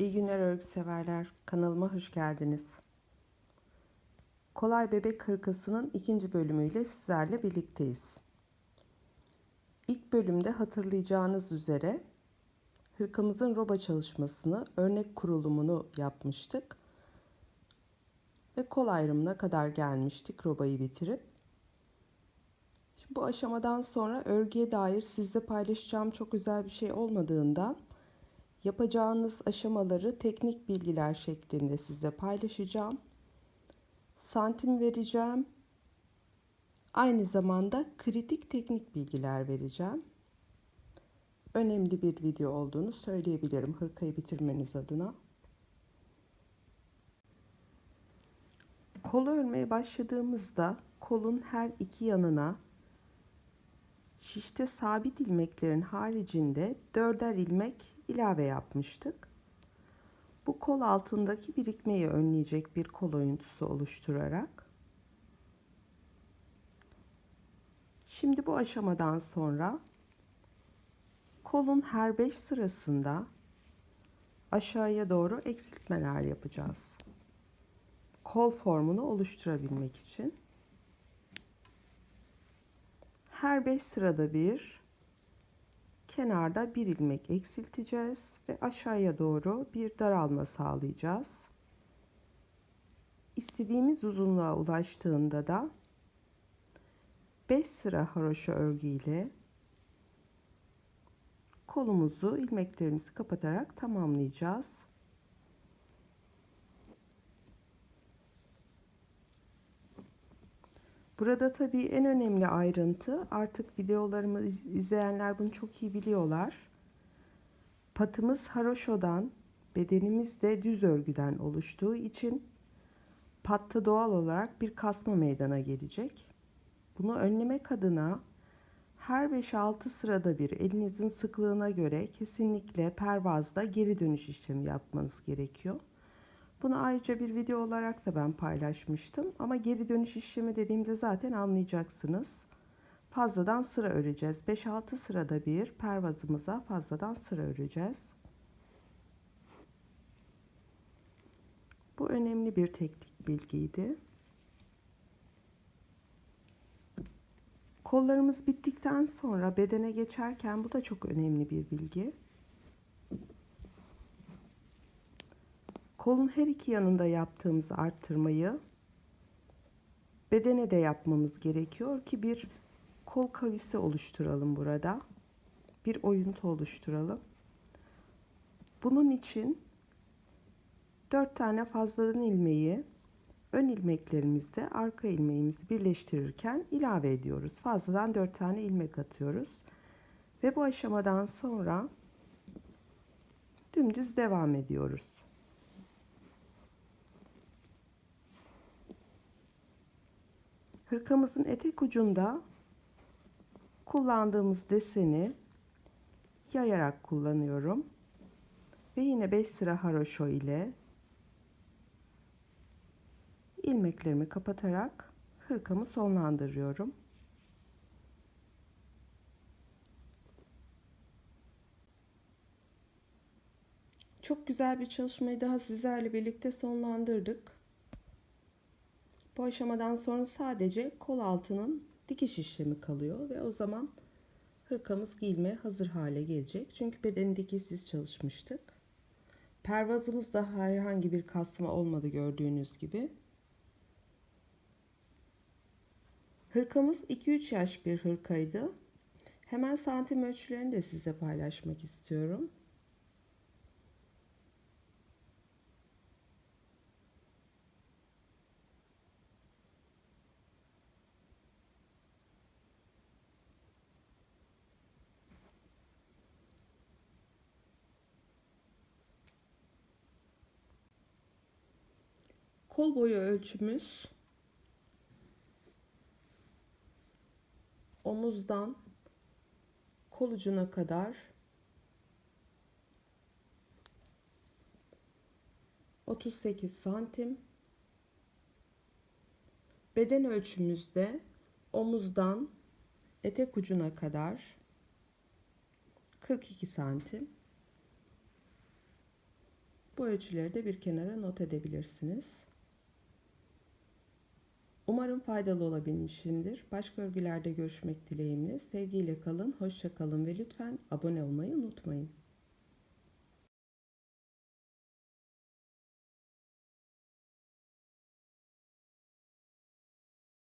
İyi günler örgü severler. Kanalıma hoş geldiniz. Kolay Bebek Hırkası'nın ikinci bölümüyle sizlerle birlikteyiz. İlk bölümde hatırlayacağınız üzere hırkamızın roba çalışmasını, örnek kurulumunu yapmıştık. Ve kol ayrımına kadar gelmiştik robayı bitirip. Şimdi bu aşamadan sonra örgüye dair sizle paylaşacağım çok özel bir şey olmadığından Yapacağınız aşamaları teknik bilgiler şeklinde size paylaşacağım. Santim vereceğim. Aynı zamanda kritik teknik bilgiler vereceğim. Önemli bir video olduğunu söyleyebilirim hırkayı bitirmeniz adına. Kolu örmeye başladığımızda kolun her iki yanına şişte sabit ilmeklerin haricinde dörder ilmek ilave yapmıştık. Bu kol altındaki birikmeyi önleyecek bir kol oyuntusu oluşturarak Şimdi bu aşamadan sonra kolun her 5 sırasında aşağıya doğru eksiltmeler yapacağız. Kol formunu oluşturabilmek için her 5 sırada bir kenarda bir ilmek eksilteceğiz ve aşağıya doğru bir daralma sağlayacağız. İstediğimiz uzunluğa ulaştığında da 5 sıra haroşa örgü ile kolumuzu ilmeklerimizi kapatarak tamamlayacağız. Burada tabii en önemli ayrıntı artık videolarımı izleyenler bunu çok iyi biliyorlar. Patımız haroşodan, bedenimiz de düz örgüden oluştuğu için patta doğal olarak bir kasma meydana gelecek. Bunu önlemek adına her 5-6 sırada bir elinizin sıklığına göre kesinlikle pervazda geri dönüş işlemi yapmanız gerekiyor. Bunu ayrıca bir video olarak da ben paylaşmıştım. Ama geri dönüş işlemi dediğimde zaten anlayacaksınız. Fazladan sıra öreceğiz. 5-6 sırada bir pervazımıza fazladan sıra öreceğiz. Bu önemli bir teknik bilgiydi. Kollarımız bittikten sonra bedene geçerken bu da çok önemli bir bilgi. Kolun her iki yanında yaptığımız arttırmayı bedene de yapmamız gerekiyor ki bir kol kavisi oluşturalım burada. Bir oyuntu oluşturalım. Bunun için 4 tane fazladan ilmeği ön ilmeklerimizde arka ilmeğimizi birleştirirken ilave ediyoruz. Fazladan 4 tane ilmek atıyoruz. Ve bu aşamadan sonra dümdüz devam ediyoruz. Hırkamızın etek ucunda kullandığımız deseni yayarak kullanıyorum. Ve yine 5 sıra haroşo ile ilmeklerimi kapatarak hırkamı sonlandırıyorum. Çok güzel bir çalışmayı daha sizlerle birlikte sonlandırdık. Bu aşamadan sonra sadece kol altının dikiş işlemi kalıyor ve o zaman hırkamız giyilmeye hazır hale gelecek. Çünkü bedeni dikişsiz çalışmıştık. Pervazımızda herhangi bir kasma olmadı gördüğünüz gibi. Hırkamız 2-3 yaş bir hırkaydı. Hemen santim ölçülerini de size paylaşmak istiyorum. Kol boyu ölçümüz omuzdan kol ucuna kadar 38 santim. Beden ölçümüzde omuzdan etek ucuna kadar 42 santim. Bu ölçüleri de bir kenara not edebilirsiniz. Umarım faydalı olabilmişimdir. Başka örgülerde görüşmek dileğimle. Sevgiyle kalın, hoşça kalın ve lütfen abone olmayı unutmayın.